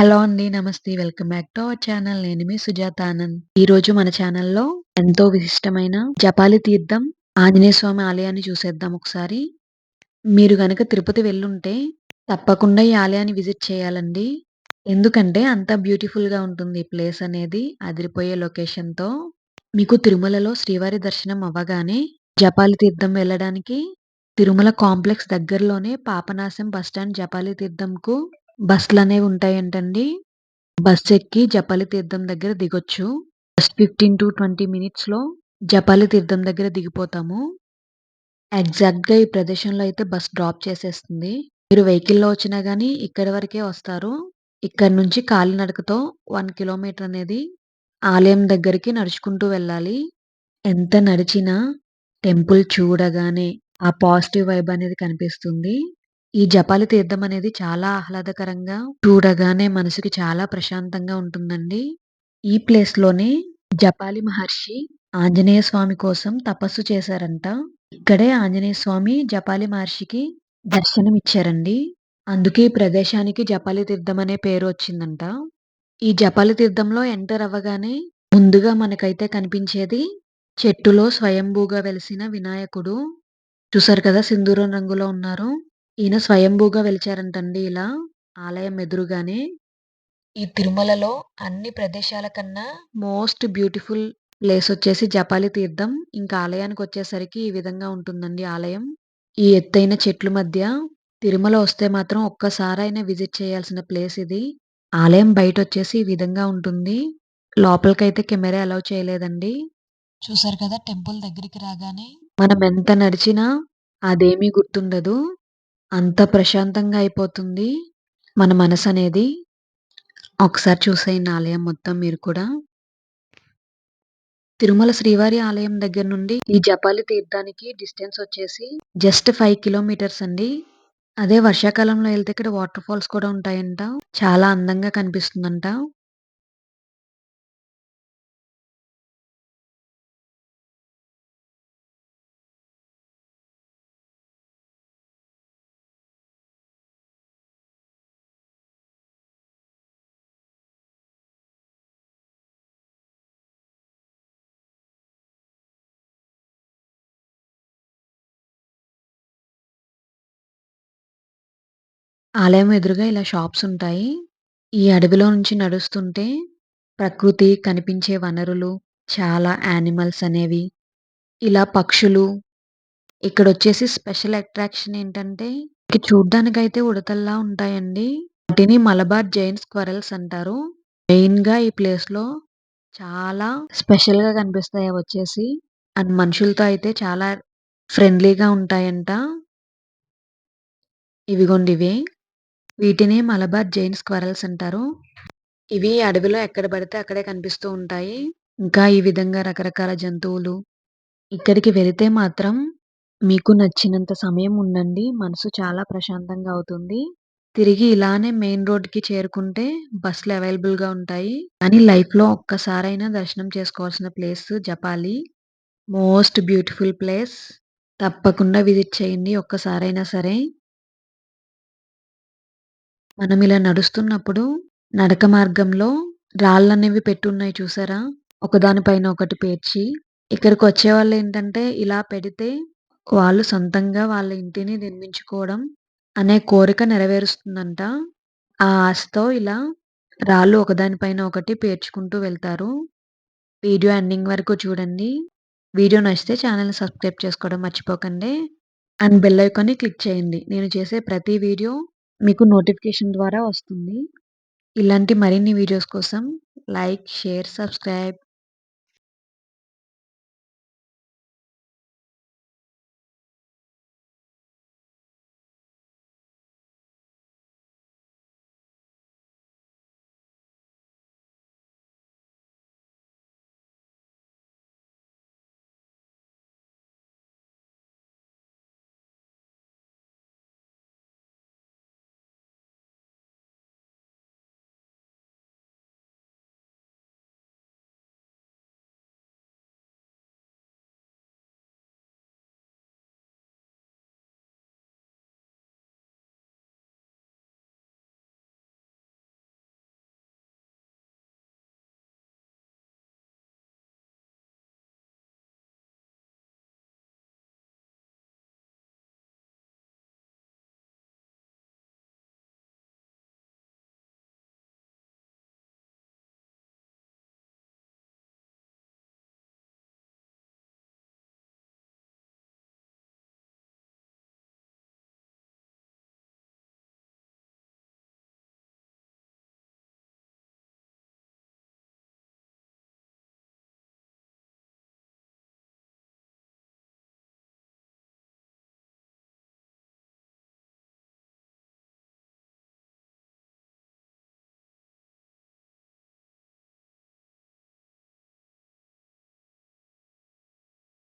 Hello అండి. నమస్తే. Welcome back to our channel. నేను మీ సుజాత ఆనంద్. ఈ రోజు మన ఛానల్‌లో ఎంతో విశిష్టమైన జపాలి తీర్థం ఆంజనేయ స్వామి ఆలయాన్ని చూసేద్దాం ఒకసారి. మీరు గనక తిరుపతి వెళ్ళుంటే తప్పకుండా ఈ ఆలయాన్ని విజిట్ చేయాలండి. ఎందుకంటే అంత బ్యూటిఫుల్‌గా ఉంటుంది ఈ ప్లేస్ అనేది అదిరిపోయే లొకేషన్‌తో. మీకు తిరుమలలో శ్రీవారి దర్శనం అవ్వగానే జపాలి తీర్థం వెళ్ళడానికి తిరుమల కాంప్లెక్స్ దగ్గరలోనే పాపనాశం బస్టాండ్ జపాలి తీర్థంకు బస్సులనేవి ఉంటాయంటండి. బస్ ఎక్కి జపాలి తీర్థం దగ్గర దిగొచ్చు. జస్ట్ 15-20 మినిట్స్‌లో జపాలి తీర్థం దగ్గర దిగిపోతాము. ఎగ్జాక్ట్‌గా ఈ ప్రదేశంలో అయితే బస్ డ్రాప్ చేసేస్తుంది. మీరు వెహికల్‌లో వచ్చినా కానీ ఇక్కడి వరకే వస్తారు. ఇక్కడి నుంచి కాలినడకతో 1 కిలోమీటర్ అనేది ఆలయం దగ్గరికి నడుచుకుంటూ వెళ్ళాలి. ఎంత నడిచినా టెంపుల్ చూడగానే ఆ పాజిటివ్ వైబ్ అనేది కనిపిస్తుంది. ఈ జపాలి తీర్థం అనేది చాలా ఆహ్లాదకరంగా చూడగానే మనసుకి చాలా ప్రశాంతంగా ఉంటుందండి. ఈ ప్లేస్లోనే జపాలి మహర్షి ఆంజనేయ స్వామి కోసం తపస్సు చేశారంట. ఇక్కడే ఆంజనేయ స్వామి జపాలి మహర్షికి దర్శనం ఇచ్చారండి. అందుకే ఈ ప్రదేశానికి జపాలి తీర్థం అనే పేరు వచ్చిందంట. ఈ జపాలి తీర్థంలో ఎంటర్ అవ్వగానే ముందుగా మనకైతే కనిపించేది చెట్టులో స్వయంభూగా వెలిసిన వినాయకుడు. చూసారు కదా సింధూరం రంగులో ఉన్నారు. ఈయన స్వయంభూగా వెలిచారంటండి ఇలా ఆలయం ఎదురుగానే. ఈ తిరుమలలో అన్ని ప్రదేశాల కన్నా మోస్ట్ బ్యూటిఫుల్ ప్లేస్ వచ్చేసి జపాలి తీర్థం. ఇంకా ఆలయానికి వచ్చేసరికి ఈ విధంగా ఉంటుందండి ఆలయం. ఈ ఎత్తైన చెట్ల మధ్య తిరుమల వస్తే మాత్రం ఒక్కసారైనా విజిట్ చేయాల్సిన ప్లేస్ ఇది. ఆలయం బయట వచ్చేసి ఈ విధంగా ఉంటుంది. లోపలికైతే కెమెరా అలౌ చేయలేదండి. చూసారు కదా టెంపుల్ దగ్గరికి రాగానే మనం ఎంత నడిచినా అదేమీ గుర్తుండదు. అంత ప్రశాంతంగా అయిపోతుంది మన మనసనేది. ఒకసారి చూసేయండి ఆలయం మొత్తం మీరు కూడా. తిరుమల శ్రీవారి ఆలయం దగ్గర నుండి ఈ జపాలి తీర్థానికి డిస్టెన్స్ వచ్చేసి జస్ట్ 5 కిలోమీటర్స్ అండి. అదే వర్షాకాలంలో ఎళ్తే ఇక్కడ వాటర్ ఫాల్స్ కూడా ఉంటాయంట. చాలా అందంగా కనిపిస్తుందంట. ఆలయం ఎదురుగా ఇలా షాప్స్ ఉంటాయి. ఈ అడవిలో నుంచి నడుస్తుంటే ప్రకృతి, కనిపించే వనరులు, చాలా యానిమల్స్ అనేవి, ఇలా పక్షులు ఇక్కడొచ్చేసి స్పెషల్ అట్రాక్షన్ ఏంటంటే ఇక చూడ్డానికైతే ఉడతల్లా ఉంటాయండి. వాటిని మలబార్ జైంట్ స్క్వరల్స్ అంటారు. మెయిన్‌గా ఈ ప్లేస్‌లో చాలా స్పెషల్‌గా కనిపిస్తాయి అవొచ్చేసి. అండ్ మనుషులతో అయితే చాలా ఫ్రెండ్లీగా ఉంటాయంట. ఇవిగోండి ఇవే. వీటిని మలబార్ జైన్ స్క్వరల్స్ అంటారు. ఇవి అడవిలో ఎక్కడ పడితే అక్కడే కనిపిస్తూ ఉంటాయి. ఇంకా ఈ విధంగా రకరకాల జంతువులు. ఇక్కడికి వెళితే మాత్రం మీకు నచ్చినంత సమయం ఉండండి. మనసు చాలా ప్రశాంతంగా అవుతుంది. తిరిగి ఇలానే మెయిన్ రోడ్‌కి చేరుకుంటే బస్సులు అవైలబుల్‌గా ఉంటాయి. కానీ లైఫ్‌లో ఒక్కసారైనా దర్శనం చేసుకోవాల్సిన place Japali. Most beautiful place. తప్పకుండా విజిట్ చేయండి ఒక్కసారైనా సరే. మనం ఇలా నడుస్తున్నప్పుడు నడక మార్గంలో రాళ్ళనేవి పెట్టున్నాయి చూసారా? ఒకదాని పైన ఒకటి పేర్చి. ఇక్కడికి వచ్చేవాళ్ళు ఏంటంటే ఇలా పెడితే వాళ్ళు సొంతంగా వాళ్ళ ఇంటిని నిర్మించుకోవడం అనే కోరిక నెరవేరుస్తుందంట. ఆ ఆశతో ఇలా రాళ్ళు ఒకదానిపైన ఒకటి పేర్చుకుంటూ వెళ్తారు. వీడియో ఎండింగ్ వరకు చూడండి. వీడియో నచ్చితే ఛానెల్‌ని సబ్స్క్రైబ్ చేసుకోవడం మర్చిపోకండి. అండ్ బెల్ ఐకాన్‌ని క్లిక్ చేయండి. నేను చేసే ప్రతి వీడియో మీకు నోటిఫికేషన్ ద్వారా వస్తుంది. ఇలాంటి మరిన్ని వీడియోస్ కోసం లైక్, షేర్, సబ్స్క్రైబ్.